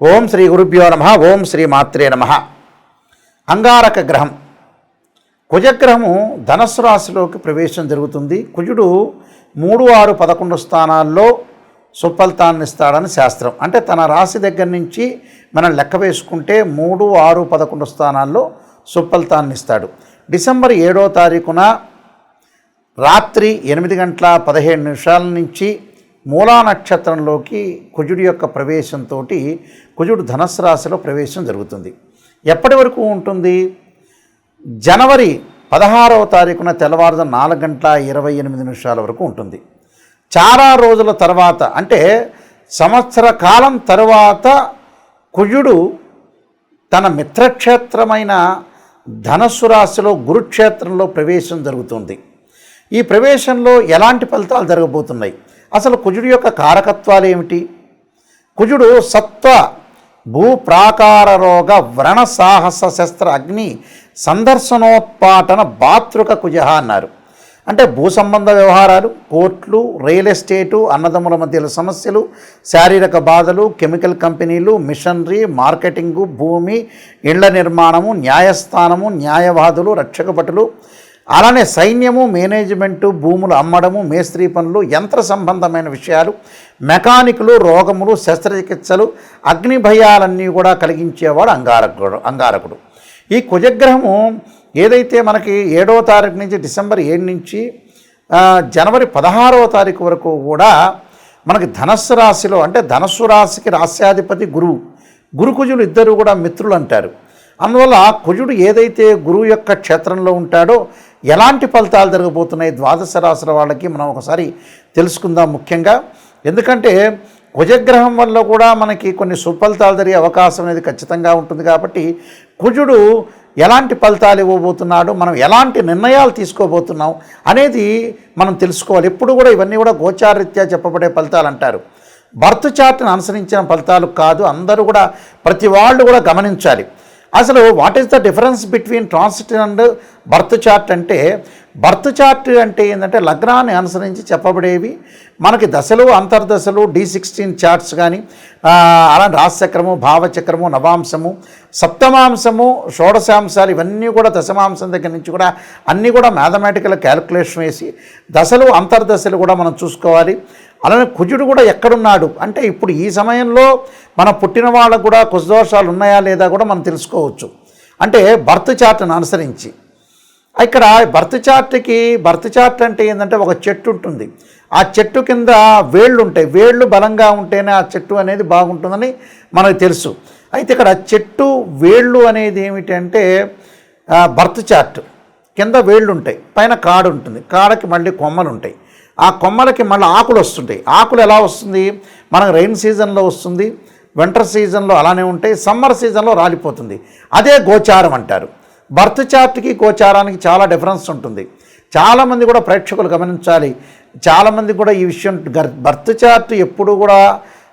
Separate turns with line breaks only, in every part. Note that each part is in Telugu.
ఓం శ్రీ గురుభ్యో నమ ఓం శ్రీ మాత్రే నమ. అంగారక గ్రహం. కుజగ్రహము ధనస్సు రాశిలోకి ప్రవేశం జరుగుతుంది. కుజుడు మూడు ఆరు పదకొండు స్థానాల్లో సుఫలితాన్ని ఇస్తాడని శాస్త్రం. అంటే తన రాశి దగ్గర నుంచి మనం లెక్క వేసుకుంటే మూడు ఆరు పదకొండు స్థానాల్లో సుఫలితాన్ని ఇస్తాడు డిసెంబర్ ఏడో తారీఖున రాత్రి ఎనిమిది గంటల పదిహేడు నిమిషాల నుంచి మూలా నక్షత్రంలోకి కుజుడి యొక్క ప్రవేశంతో కుజుడు ధనస్సు రాశిలో ప్రవేశం జరుగుతుంది. ఎప్పటి వరకు ఉంటుంది? జనవరి పదహారవ తారీఖున తెల్లవారుజ నాలుగు గంటల ఇరవై ఎనిమిది నిమిషాల వరకు ఉంటుంది. చాలా రోజుల తర్వాత అంటే సంవత్సర కాలం తరువాత కుజుడు తన మిత్రక్షేత్రమైన ధనస్సు రాశిలో గురుక్షేత్రంలో ప్రవేశం జరుగుతుంది. ఈ ప్రవేశంలో ఎలాంటి ఫలితాలు జరగబోతున్నాయి? అసలు కుజుడు యొక్క కారకత్వాలు ఏమిటి? కుజుడు సత్వ భూప్రాకార రోగ వ్రణ సాహస శస్త్ర అగ్ని సందర్శనోత్పాటన బాతృక కుజ అన్నారు. అంటే భూ సంబంధ వ్యవహారాలు కోర్టులు రియల్ ఎస్టేటు అన్నదమ్ముల మధ్యలో సమస్యలు శారీరక బాధలు కెమికల్ కంపెనీలు మిషనరీ మార్కెటింగు భూమి ఇళ్ళ నిర్మాణము న్యాయస్థానము న్యాయవాదులు రక్షక భటులు అలానే సైన్యము మేనేజ్మెంటు భూములు అమ్మడము మేస్త్రీ పనులు యంత్ర సంబంధమైన విషయాలు మెకానికులు రోగములు శస్త్రచికిత్సలు అగ్ని భయాలన్నీ కూడా కలిగించేవాడు అంగారకుడు అంగారకుడు. ఈ కుజగ్రహము ఏదైతే మనకి ఏడవ తారీఖు నుంచి డిసెంబర్ ఏడు నుంచి జనవరి పదహారవ తారీఖు వరకు కూడా మనకి ధనస్సు రాశిలో అంటే ధనస్సు రాశికి రాస్యాధిపతి గురువు. గురుకుజులు ఇద్దరు కూడా మిత్రులు అంటారు. అందువల్ల కుజుడు ఏదైతే గురువు యొక్క క్షేత్రంలో ఉంటాడో ఎలాంటి ఫలితాలు జరగబోతున్నాయి ద్వాదశ రాశుల వాళ్ళకి మనం ఒకసారి తెలుసుకుందాం ముఖ్యంగా. ఎందుకంటే కుజగ్రహం వల్ల కూడా మనకి కొన్ని సుఫలితాలు జరిగే అవకాశం అనేది ఖచ్చితంగా ఉంటుంది కాబట్టి కుజుడు ఎలాంటి ఫలితాలు ఇవ్వబోతున్నాడు మనం ఎలాంటి నిర్ణయాలు తీసుకోబోతున్నాం అనేది మనం తెలుసుకోవాలి. ఎప్పుడు కూడా ఇవన్నీ కూడా గోచారరీత్యా చెప్పబడే ఫలితాలు అంటారు. బర్త్ చార్ట్ని అనుసరించిన ఫలితాలు కాదు అందరూ కూడా ప్రతి వాళ్ళు కూడా గమనించాలి. అసలు what is the difference between transit and birth chart అంటే బర్త్ చార్ట్ అంటే ఏంటంటే లగ్నాన్ని అనుసరించి చెప్పబడేవి. మనకి దశలు అంతర్దశలు డి సిక్స్టీన్ చార్ట్స్ కానీ అలా రాశచక్రము భావచక్రము నవాంశము సప్తమాంశము షోడశాంశాలు ఇవన్నీ కూడా దశమాంశం దగ్గర నుంచి కూడా అన్నీ కూడా మ్యాథమెటికల్ క్యాలిక్యులేషన్ వేసి దశలు అంతర్దశలు కూడా మనం చూసుకోవాలి. అలానే కుజుడు కూడా ఎక్కడున్నాడు? అంటే ఇప్పుడు ఈ సమయంలో మన పుట్టిన వాళ్ళకు కూడా కుజదోషాలు ఉన్నాయా లేదా కూడా మనం తెలుసుకోవచ్చు. అంటే బర్త్ చార్ట్ను అనుసరించి. ఇక్కడ బర్త్ చార్ట్కి బర్త్ చార్ట్ అంటే ఏంటంటే ఒక చెట్టు ఉంటుంది. ఆ చెట్టు కింద వేళ్ళు ఉంటాయి. వేళ్ళు బలంగా ఉంటేనే ఆ చెట్టు అనేది బాగుంటుందని మనకు తెలుసు. అయితే ఇక్కడ చెట్టు వేళ్ళు అనేది ఏమిటంటే ఆ, బర్త్ చార్ట్. కింద వేళ్ళు ఉంటాయి. పైన కాడు ఉంటుంది. కాడకి మళ్ళీ కొమ్మలు ఉంటాయి. ఆ కొమ్మలకి మళ్ళీ ఆకులు వస్తుంటాయి. ఆకులు ఎలా వస్తుంది? మనకు రెయిన్ సీజన్లో వస్తుంది వింటర్ సీజన్లో అలానే ఉంటాయి సమ్మర్ సీజన్లో రాలిపోతుంది. అదే గోచారం అంటారు. బర్త్ చార్ట్కి గోచారానికి చాలా డిఫరెన్స్ ఉంటుంది. చాలామంది కూడా ప్రేక్షకులు గమనించాలి. చాలామంది కూడా ఈ విషయం బర్త్ చార్ట్ ఎప్పుడు కూడా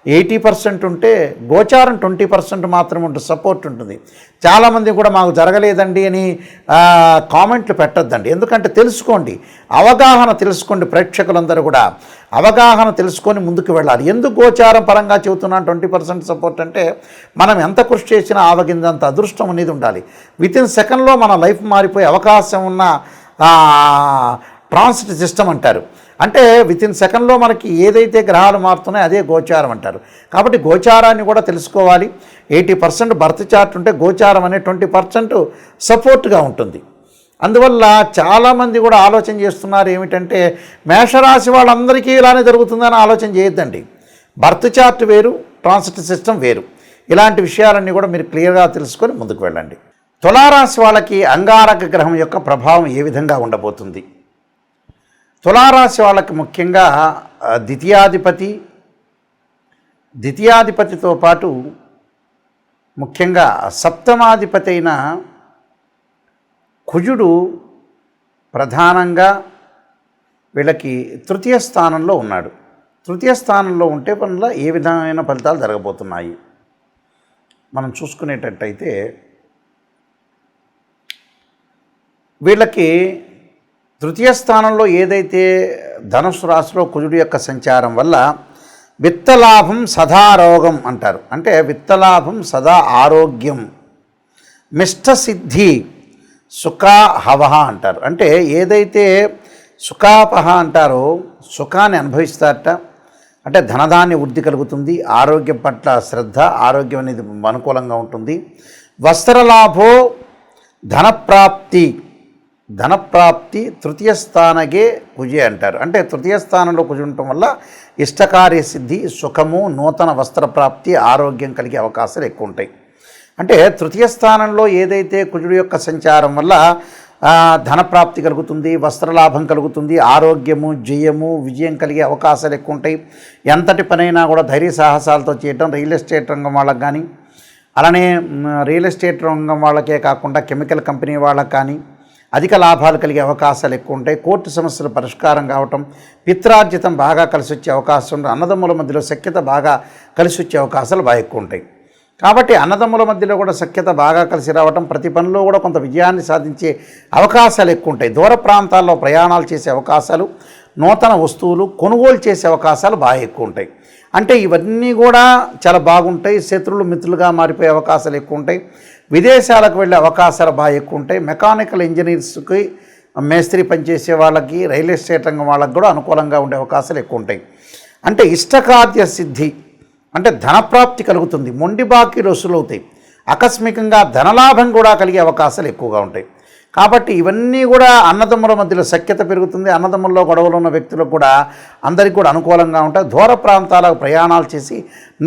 ఎయిటీ పర్సెంట్ ఉంటే గోచారం ట్వంటీ పర్సెంట్ మాత్రం ఉంటుంది సపోర్ట్ ఉంటుంది. చాలామంది కూడా మాకు జరగలేదండి అని కామెంట్లు పెట్టొద్దండి. ఎందుకంటే తెలుసుకోండి అవగాహన తెలుసుకోండి ప్రేక్షకులందరూ కూడా. అవగాహన తెలుసుకొని ముందుకు వెళ్ళాలి. ఎందుకు గోచారం పరంగా చెబుతున్నాను? ట్వంటీ పర్సెంట్ సపోర్ట్ అంటే మనం ఎంత కృషి చేసినా ఆవగిందంత అదృష్టం అనేది ఉండాలి. విత్ ఇన్ సెకండ్లో మన లైఫ్ మారిపోయే అవకాశం ఉన్న ట్రాన్సిట్ సిస్టమ్ అంటారు. అంటే విత్ ఇన్ సెకండ్లో మనకి ఏదైతే గ్రహాలు మారుతున్నాయో అదే గోచారం అంటారు. కాబట్టి గోచారాన్ని కూడా తెలుసుకోవాలి. ఎయిటీ పర్సెంట్ బర్త్ చార్ట్ ఉంటే గోచారం అనే ట్వంటీ పర్సెంట్ సపోర్ట్గా ఉంటుంది. అందువల్ల చాలామంది కూడా ఆలోచన చేస్తున్నారు ఏమిటంటే మేషరాశి వాళ్ళందరికీ ఇలానే జరుగుతుందని ఆలోచన చేయొద్దండి. బర్త్ చార్ట్ వేరు ట్రాన్సిట్ సిస్టమ్ వేరు. ఇలాంటి విషయాలన్నీ కూడా మీరు క్లియర్గా తెలుసుకొని ముందుకు వెళ్ళండి. తులారాశి వాళ్ళకి అంగారక గ్రహం యొక్క ప్రభావం ఏ విధంగా ఉండబోతుంది? తులారాశి వాళ్ళకి ముఖ్యంగా ద్వితీయాధిపతి ద్వితీయాధిపతితో పాటు ముఖ్యంగా సప్తమాధిపతి అయిన కుజుడు ప్రధానంగా వీళ్ళకి తృతీయ స్థానంలో ఉన్నాడు. తృతీయ స్థానంలో ఉంటే పనుల ఏ విధమైన ఫలితాలు జరగబోతున్నాయి? మనం చూసుకునేటట్టయితే వీళ్ళకి తృతీయ స్థానంలో ఏదైతే ధనుసు రాశిలో కుజుడు యొక్క సంచారం వల్ల విత్తలాభం సదా రోగం అంటారు. అంటే విత్తలాభం సదా ఆరోగ్యం. మిష్టసిద్ధి సుఖాహవహ అంటారు. అంటే ఏదైతే సుఖాపహ అంటారో సుఖాన్ని అనుభవిస్తారట. అంటే ధనధాన్య వృద్ధి కలుగుతుంది. ఆరోగ్యం పట్ల శ్రద్ధ ఆరోగ్యం అనేది అనుకూలంగా ఉంటుంది. వస్త్రలాభో ధనప్రాప్తి ధనప్రాప్తి తృతీయ స్థానగే కుజే అంటారు. అంటే తృతీయ స్థానంలో కుజి ఉండటం వల్ల ఇష్టకార్య సిద్ధి సుఖము నూతన వస్త్ర ప్రాప్తి ఆరోగ్యం కలిగే అవకాశాలు ఎక్కువ ఉంటాయి. అంటే తృతీయ స్థానంలో ఏదైతే కుజుడు యొక్క సంచారం వల్ల ధనప్రాప్తి కలుగుతుంది వస్త్రలాభం కలుగుతుంది ఆరోగ్యము జయము విజయం కలిగే అవకాశాలు ఎక్కువ ఉంటాయి. ఎంతటి పనైనా కూడా ధైర్య సాహసాలతో చేయటం రియల్ ఎస్టేట్ రంగం వాళ్ళకి కానీ అలానే రియల్ ఎస్టేట్ రంగం వాళ్ళకే కాకుండా కెమికల్ కంపెనీ వాళ్ళకి కానీ అధిక లాభాలు కలిగే అవకాశాలు ఎక్కువ ఉంటాయి. కోర్టు సమస్యలు పరిష్కారం కావటం పిత్రార్జితం బాగా కలిసి వచ్చే అవకాశం ఉంటుంది అన్నదమ్ముల మధ్యలో సఖ్యత బాగా కలిసి వచ్చే అవకాశాలు బాగా ఎక్కువ ఉంటాయి. కాబట్టి అన్నదమ్ముల మధ్యలో కూడా సఖ్యత బాగా కలిసి రావటం ప్రతి పనిలో కూడా కొంత విజయాన్ని సాధించే అవకాశాలు ఎక్కువ ఉంటాయి. దూర ప్రాంతాల్లో ప్రయాణాలు చేసే అవకాశాలు నూతన వస్తువులు కొనుగోలు చేసే అవకాశాలు బాగా ఎక్కువ ఉంటాయి. అంటే ఇవన్నీ కూడా చాలా బాగుంటాయి. శత్రువులు మిత్రులుగా మారిపోయే అవకాశాలు ఎక్కువ ఉంటాయి విదేశాలకు వెళ్ళే అవకాశాలు బాగా ఎక్కువ ఉంటాయి మెకానికల్ ఇంజనీర్స్కి మేస్త్రి పనిచేసే వాళ్ళకి రియల్ ఎస్టేట్ రంగం వాళ్ళకి కూడా అనుకూలంగా ఉండే అవకాశాలు ఎక్కువ ఉంటాయి అంటే ఇష్టకార్య సిద్ధి అంటే ధనప్రాప్తి కలుగుతుంది. మొండి బాకీలు వసూలవుతాయి. ఆకస్మికంగా ధనలాభం కూడా కలిగే అవకాశాలు ఎక్కువగా ఉంటాయి. కాబట్టి ఇవన్నీ కూడా అన్నదమ్ముల మధ్యలో సఖ్యత పెరుగుతుంది. అన్నదమ్ముల్లో గొడవలు ఉన్న వ్యక్తులకు కూడా అందరికీ కూడా అనుకూలంగా ఉంటాయి. దూర ప్రాంతాలకు ప్రయాణాలు చేసి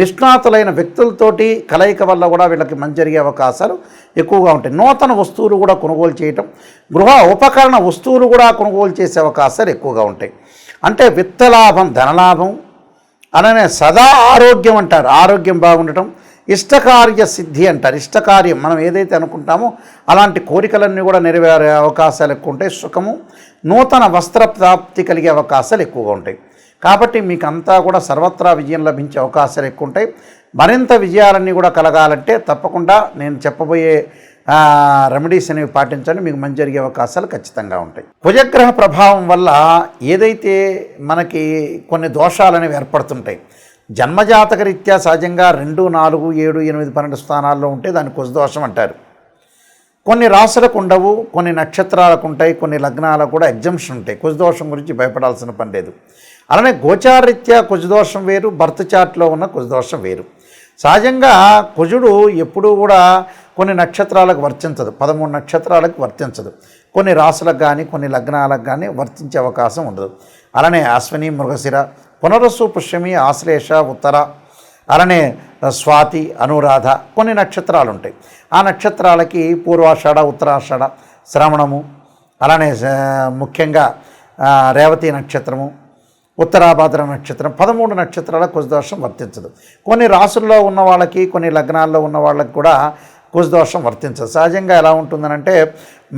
నిష్ణాతులైన వ్యక్తులతోటి కలయిక వల్ల కూడా వీళ్ళకి మంచి జరిగే అవకాశాలు ఎక్కువగా ఉంటాయి. నూతన వస్తువులు కూడా కొనుగోలు చేయటం గృహ ఉపకరణ వస్తువులు కూడా కొనుగోలు చేసే అవకాశాలు ఎక్కువగా ఉంటాయి. అంటే విత్తలాభం ధనలాభం అలానే సదా ఆరోగ్యం అంటారు. ఆరోగ్యం బాగుండటం ఇష్టకార్య సిద్ధి అంటారు. ఇష్టకార్యం మనం ఏదైతే అనుకుంటామో అలాంటి కోరికలన్నీ కూడా నెరవేరే అవకాశాలు ఎక్కువ ఉంటాయి. సుఖము నూతన వస్త్ర ప్రాప్తి కలిగే అవకాశాలు ఎక్కువగా ఉంటాయి. కాబట్టి మీకు అంతా కూడా సర్వత్రా విజయం లభించే అవకాశాలు ఎక్కువ ఉంటాయి. మరింత విజయాలన్నీ కూడా కలగాలంటే తప్పకుండా నేను చెప్పబోయే రెమెడీస్ అనేవి పాటించండి. మీకు మంచి జరిగే అవకాశాలు ఖచ్చితంగా ఉంటాయి. కుజగ్రహ ప్రభావం వల్ల ఏదైతే మనకి కొన్ని దోషాలు అనేవి ఏర్పడుతుంటాయి. జన్మజాతక రీత్యా సహజంగా రెండు నాలుగు ఏడు ఎనిమిది పన్నెండు స్థానాల్లో ఉంటే దాన్ని కుజదోషం అంటారు. కొన్ని రాసులకు ఉండవు కొన్ని నక్షత్రాలకు ఉంటాయి కొన్ని లగ్నాలకు కూడా ఎగ్జంప్షన్ ఉంటాయి. కుజదోషం గురించి భయపడాల్సిన పని లేదు. అలానే గోచారరీత్యా కుజదోషం వేరు బర్త్ చార్ట్లో ఉన్న కుజదోషం వేరు. సహజంగా కుజుడు ఎప్పుడూ కూడా కొన్ని నక్షత్రాలకు వర్తించదు పదమూడు నక్షత్రాలకు వర్తించదు. కొన్ని రాసులకు కానీ కొన్ని లగ్నాలకు కానీ వర్తించే అవకాశం ఉండదు. అలానే అశ్విని మృగశిర పునరస్సు పుష్యమి ఆశ్లేష ఉత్తర అలానే స్వాతి అనురాధ కొన్ని నక్షత్రాలు ఉంటాయి ఆ నక్షత్రాలకి పూర్వాషాఢ ఉత్తరాషాఢ శ్రవణము అలానే ముఖ్యంగా రేవతి నక్షత్రము ఉత్తరాభాద్ర నక్షత్రం పదమూడు నక్షత్రాల కుశదోషం వర్తించదు. కొన్ని రాసుల్లో ఉన్న వాళ్ళకి కొన్ని లగ్నాల్లో ఉన్న వాళ్ళకి కూడా కుజదోషం వర్తించదు. సహజంగా ఎలా ఉంటుందనంటే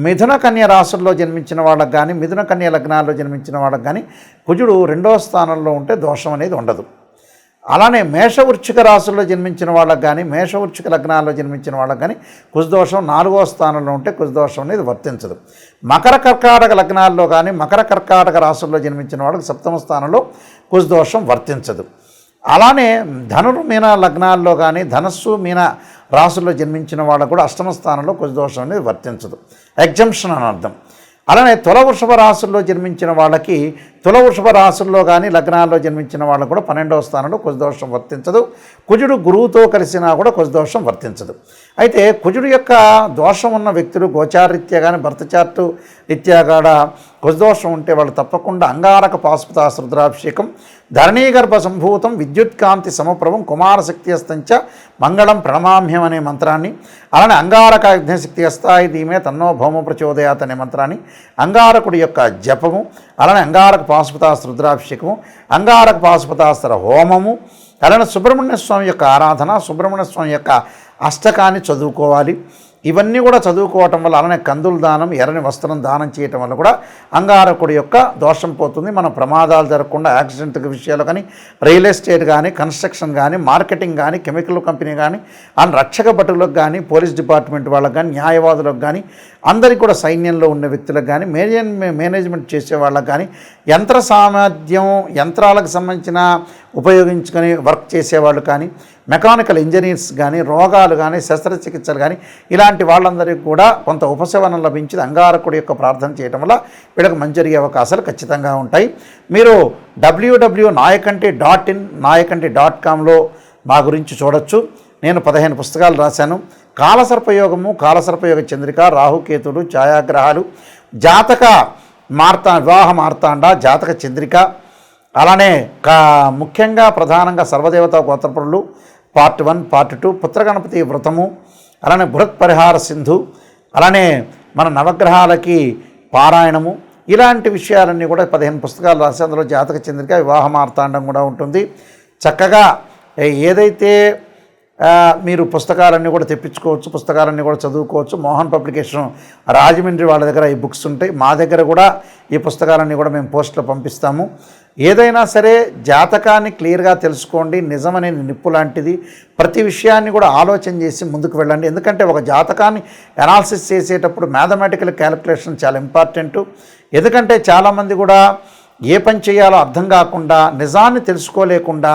మిథున కన్య రాశుల్లో జన్మించిన వాళ్ళకి కానీ మిథున కన్య లగ్నాల్లో జన్మించిన వాళ్ళకి కానీ కుజుడు రెండవ స్థానంలో ఉంటే దోషం అనేది ఉండదు. అలానే మేషవృచ్చిక రాశుల్లో జన్మించిన వాళ్ళకి కానీ మేషవృచ్చిక లగ్నాల్లో జన్మించిన వాళ్ళకి కానీ కుజదోషం నాలుగో స్థానంలో ఉంటే కుజదోషం అనేది వర్తించదు. మకర కర్కాటక లగ్నాల్లో కానీ మకర కర్కాటక రాశుల్లో జన్మించిన వాళ్ళకి సప్తమ స్థానంలో కుజదోషం వర్తించదు. అలానే ధనురు మీన లగ్నాల్లో కానీ ధనస్సు మీన రాసుల్లో జన్మించిన వాళ్ళకు కూడా అష్టమ స్థానంలో దోషం అనేది వర్తించదు. ఎగ్జంప్షన్ అని అర్థం. అలానే తుల వృషభ రాసుల్లో జన్మించిన వాళ్ళకి తులవృషభ రాశుల్లో కానీ లగ్నాల్లో జన్మించిన వాళ్ళు కూడా పన్నెండవ స్థానంలో కుజదోషం వర్తించదు. కుజుడు గురువుతో కలిసినా కూడా కుజదోషం వర్తించదు. అయితే కుజుడు యొక్క దోషం ఉన్న వ్యక్తులు గోచారీత్యా కానీ భర్తచార్టు రీత్యా కూడా కుజదోషం ఉంటే వాళ్ళు తప్పకుండా అంగారక పాశుపతాస రుద్రాభిషేకం ధరణీగర్భ సంభూతం విద్యుత్కాంతి సమప్రభం కుమారశక్తి అస్తంచ మంగళం ప్రణమామ్యం అనే మంత్రాన్ని అలానే అంగారక అగ్నిశక్తి హస్తాయి దీమే తన్నో భౌమ ప్రచోదయాత్ అనే మంత్రాన్ని అంగారకుడి యొక్క జపము అలానే అంగారక పాశుపతాస్త్ర రుద్రాభిషేకము అంగారక పాశుపతాస్త్ర హోమము అలానే సుబ్రహ్మణ్య స్వామి యొక్క ఆరాధన సుబ్రహ్మణ్య స్వామి యొక్క అష్టకాన్ని చదువుకోవాలి. ఇవన్నీ కూడా చదువుకోవటం వల్ల అలానే కందుల దానం ఎర్రని వస్త్రం దానం చేయటం వల్ల కూడా అంగారకుడి యొక్క దోషం పోతుంది. మనం ప్రమాదాలు జరగకుండా యాక్సిడెంట్ విషయాలు కానీ రియల్ ఎస్టేట్ కానీ కన్స్ట్రక్షన్ కానీ మార్కెటింగ్ కానీ కెమికల్ కంపెనీ కానీ అండ్ రక్షక భటులకు కానీ పోలీస్ డిపార్ట్మెంట్ వాళ్ళకి కానీ న్యాయవాదులకు కానీ అందరికీ కూడా సైన్యంలో ఉన్న వ్యక్తులకు కానీ మేనేజ్ మేనేజ్మెంట్ చేసే వాళ్ళకి కానీ యంత్ర సామర్థ్యం యంత్రాలకు సంబంధించిన ఉపయోగించుకొని వర్క్ చేసేవాళ్ళు కానీ మెకానికల్ ఇంజనీర్స్ కానీ రోగాలు కానీ శస్త్రచికిత్సలు కానీ ఇలాంటి వాళ్ళందరికీ కూడా కొంత ఉపశమనం లభించింది అంగారకుడి యొక్క ప్రార్థన చేయడం వల్ల వీళ్ళకి మంచి జరిగే అవకాశాలు ఖచ్చితంగా ఉంటాయి. మీరు W W Nayakanti dot in Nayakanti dot కామ్లో మా గురించి చూడొచ్చు. నేను పదిహేను పుస్తకాలు రాశాను. కాలసర్పయోగము కాలసర్పయోగ చంద్రిక రాహుకేతుడు ఛాయాగ్రహాలు జాతక మార్తా వివాహ మార్తాండ జాతక చంద్రిక అలానే కా ముఖ్యంగా ప్రధానంగా సర్వదేవత గోత్రపురులు పార్ట్ వన్ పార్ట్ టూ పుత్రగణపతి వ్రతము అలానే బృహత్ పరిహార సింధు అలానే మన నవగ్రహాలకి పారాయణము ఇలాంటి విషయాలన్నీ కూడా పదిహేను పుస్తకాలు రాసి అందులో జాతక చంద్రిక వివాహ మార్తాండం కూడా ఉంటుంది. చక్కగా ఏదైతే మీరు పుస్తకాలన్నీ కూడా తెప్పించుకోవచ్చు పుస్తకాలన్నీ కూడా చదువుకోవచ్చు మోహన్ పబ్లికేషన్ రాజమండ్రి వాళ్ళ దగ్గర ఈ బుక్స్ ఉంటాయి. మా దగ్గర కూడా ఈ పుస్తకాలన్నీ కూడా మేము పోస్ట్లో పంపిస్తాము. ఏదైనా సరే జాతకాన్ని క్లియర్గా తెలుసుకోండి నిజమనేది నిప్పు లాంటిది. ప్రతి విషయాన్ని కూడా ఆలోచన చేసి ముందుకు వెళ్ళండి. ఎందుకంటే ఒక జాతకాన్ని అనాలిసిస్ చేసేటప్పుడు మ్యాథమెటికల్ క్యాలిక్యులేషన్ చాలా ఇంపార్టెంట్ ఎందుకంటే చాలామంది కూడా ఏ పని చేయాలో అర్థం కాకుండా నిజాన్ని తెలుసుకోలేకుండా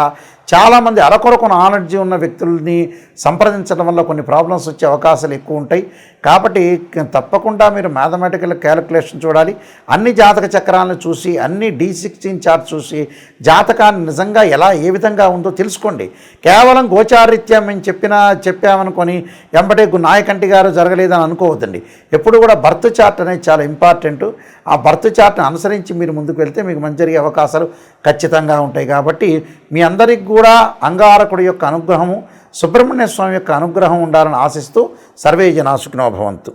చాలామంది అరకొరకున ఆనర్జీ ఉన్న వ్యక్తుల్ని సంప్రదించడం వల్ల కొన్ని ప్రాబ్లమ్స్ వచ్చే అవకాశాలు ఎక్కువ ఉంటాయి. కాబట్టి తప్పకుండా మీరు మ్యాథమెటికల్ క్యాలిక్యులేషన్ చూడాలి. అన్ని జాతక చక్రాలను చూసి అన్ని డి సిక్స్టీన్ చార్ట్ చూసి జాతకాన్ని నిజంగా ఎలా ఏ విధంగా ఉందో తెలుసుకోండి. కేవలం గోచారిత్యం మేము చెప్పినా చెప్పామనుకొని ఎంబటే గు- నాయకంటి గారు జరగలేదని అనుకోవద్దండి. ఎప్పుడు కూడా బర్త్ చార్ట్ అనేది చాలా ఇంపార్టెంట్. ఆ బర్త్ చార్ట్ని అనుసరించి మీరు ముందుకు వెళ్తే మీకు మంచి జరిగే అవకాశాలు ఖచ్చితంగా ఉంటాయి కాబట్టి మీ అందరికి కూడా అంగారకుడి యొక్క అనుగ్రహము సుబ్రహ్మణ్య స్వామి యొక్క అనుగ్రహం ఉండాలని ఆశిస్తూ సర్వే జనా భవంతు.